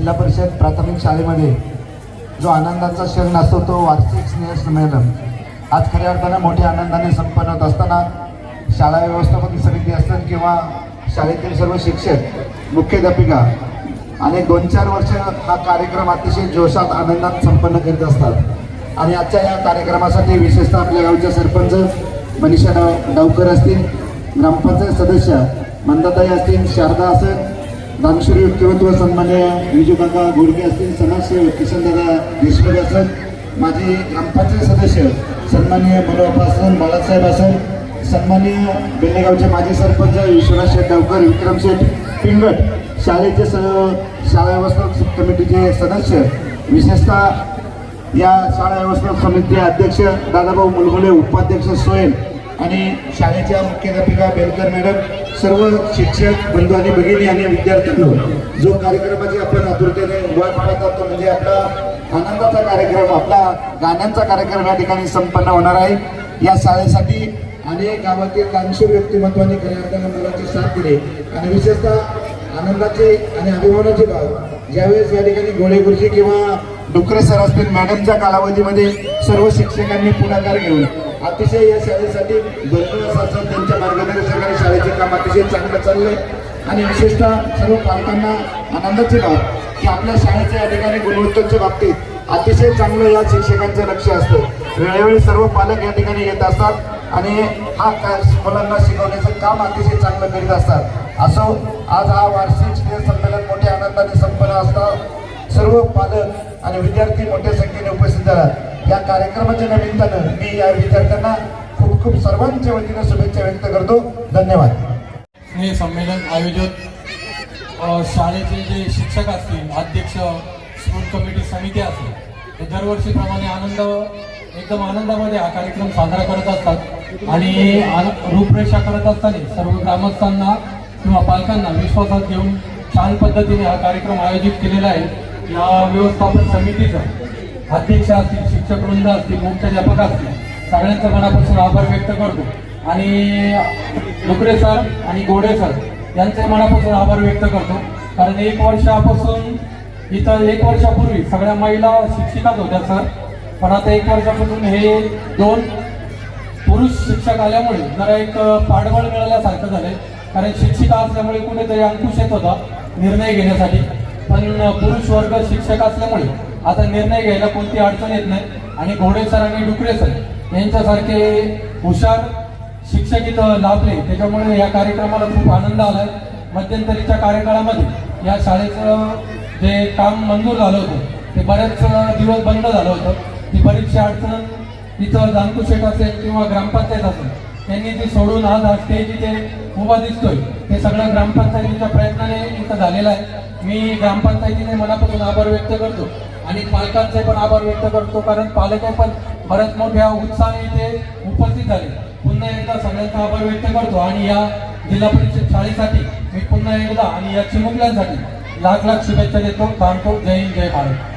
जिल्हा परिषद प्राथमिक शाळेमध्ये जो आनंदाचा क्षण असतो तो वार्षिक स्नेह संमेलन. आज खऱ्या अर्थानं मोठ्या आनंदाने संपन्न होत असताना शाळा व्यवस्थापन समिती असतात किंवा शाळेतील सर्व शिक्षक मुख्याध्यापिका आणि दोन चार वर्ष हा कार्यक्रम अतिशय जोशात आनंदात संपन्न करीत असतात. आणि आजच्या या कार्यक्रमासाठी विशेषतः आपल्या गावचे सरपंच मनीषा डाव डावकर असतील ग्रामपंचायत सदस्य मंदाताई असतील शारदा असेल दानशूरी व्यक्तिमत्व सन्मान्य विजू काका असतील समाजसेवक किशनदादा देशमुख असत माझे ग्रामपंचायत सदस्य सन्मान्य मनोबा असन बाळासाहेब असन सन्मान्य बेल्लेगावचे माजी सरपंच विश्वनाथ शेठ डावकर विक्रम शेठ पिंगट शाळेचे स शाळा व्यवस्थापक कमिटीचे सदस्य विशेषतः या शाळा व्यवस्थापक समितीचे अध्यक्ष दादाभाऊ मुलगुले उपाध्यक्ष सोहेल आणि शाळेच्या मुख्याध्यापिका बेलकर मॅडम सर्व शिक्षक बंधू आणि भगिनी आणि विद्यार्थ्यांनो जो कार्यक्रमाची आपण आतुरतेने वाट पाहत आहोत म्हणजे आपला आनंदाचा कार्यक्रम आपला गाण्यांचा कार्यक्रम या ठिकाणी संपन्न होणार आहे. या शाळेसाठी अनेक गावातील दानशूर व्यक्तिमत्वाने खऱ्या अर्थानं मुलाची साथ दिली. आणि विशेषतः आनंदाचे आणि अभिमानाचे भाव ज्यावेळेस या ठिकाणी गोळेगुरुजी किंवा डुकरे सर असतील मॅडमच्या कालावधीमध्ये सर्व शिक्षकांनी पुढाकार घेऊन अतिशय या शाळेसाठी भरपूर असं त्यांच्या मार्गदर्शकाने शाळेचे काम अतिशय चांगलं चाललंय. आणि विशेषतः सर्व पालकांना आनंदाचे बाब की आपल्या शाळेच्या या ठिकाणी गुणवत्तेच्या बाबतीत अतिशय चांगलं या शिक्षकांचं लक्ष असतं. वेळोवेळी सर्व पालक या ठिकाणी येत असतात आणि हा काय मुलांना शिकवण्याचं काम अतिशय चांगलं करीत असतात. असं आज हा वार्षिक स्नेह संमेलन मोठ्या आनंदाने संपन्न असतात सर्व पालक आणि विद्यार्थी मोठ्या संख्येने उपस्थित झाला या कार्यक्रमाच्या निमित्तानं मी या विद्यार्थ्यांना खूप खूप सर्वांच्या वतीनं शुभेच्छा व्यक्त करतो. धन्यवाद. हे संमेलन आयोजक शाळेचे जे शिक्षक असतील अध्यक्ष स्कूल कमिटी समिती असेल ते दरवर्षीप्रमाणे आनंद एकदम आनंदामध्ये हा कार्यक्रम साजरा करत असतात. आणि रूपरेषा करत असताना सर्व ग्रामस्थांना किंवा पालकांना विश्वासात घेऊन छान पद्धतीने हा कार्यक्रम आयोजित केलेला आहे. या व्यवस्थापन समितीचं अध्यक्ष असतील शिक्षक वृंद असतील मुख्याध्यापक असतील सगळ्यांचा मनापासून आभार व्यक्त करतो. आणि डुकरे सर आणि गोडे सर यांचे मनापासून आभार व्यक्त करतो. कारण एक वर्षापासून इथं एक वर्षापूर्वी सगळ्या महिला शिक्षिकाच होत्या सर. पण आता एक वर्षापासून हे दोन पुरुष शिक्षक आल्यामुळे जरा एक पाठबळ मिळाल्यासारखं झालंय. कारण शिक्षिका असल्यामुळे कुठेतरी अंकुश येत होता निर्णय घेण्यासाठी. पण पुरुष वर्ग शिक्षक असल्यामुळे आता निर्णय घ्यायला कोणती अडचण येत नाही. आणि घोडे सर आणि डुकरे सर यांच्यासारखे हुशार शिक्षक इथं लाभले. त्याच्यामुळे या कार्यक्रमाला खूप आनंद आलाय. मध्यंतरीच्या कार्यकाळामध्ये या शाळेचं जे काम मंजूर झालं होतं ते बरेच दिवस बंद झालं होतं. ती बरीचशी अडचण तिथं जानकू शेठ असेल किंवा ग्रामपंचायत असेल त्यांनी ती सोडून आज हा स्टेज इथे उभा दिसतोय ते सगळं ग्रामपंचायतीच्या प्रयत्नाने इथं झालेलं आहे. मी ग्रामपंचायतीने मनापासून आभार व्यक्त करतो आणि पालकांचे पण आभार व्यक्त करतो कारण पालक पण बऱ्याच मोठ्या उत्साहाने इथे उपस्थित झाले. पुन्हा एकदा सगळ्यांचा आभार व्यक्त करतो आणि या जिल्हा परिषद शाळेसाठी मी पुन्हा एकदा आणि या चिमुकल्यांसाठी लाख लाख शुभेच्छा देतो. थांबतो. जय हिंद जय भारत.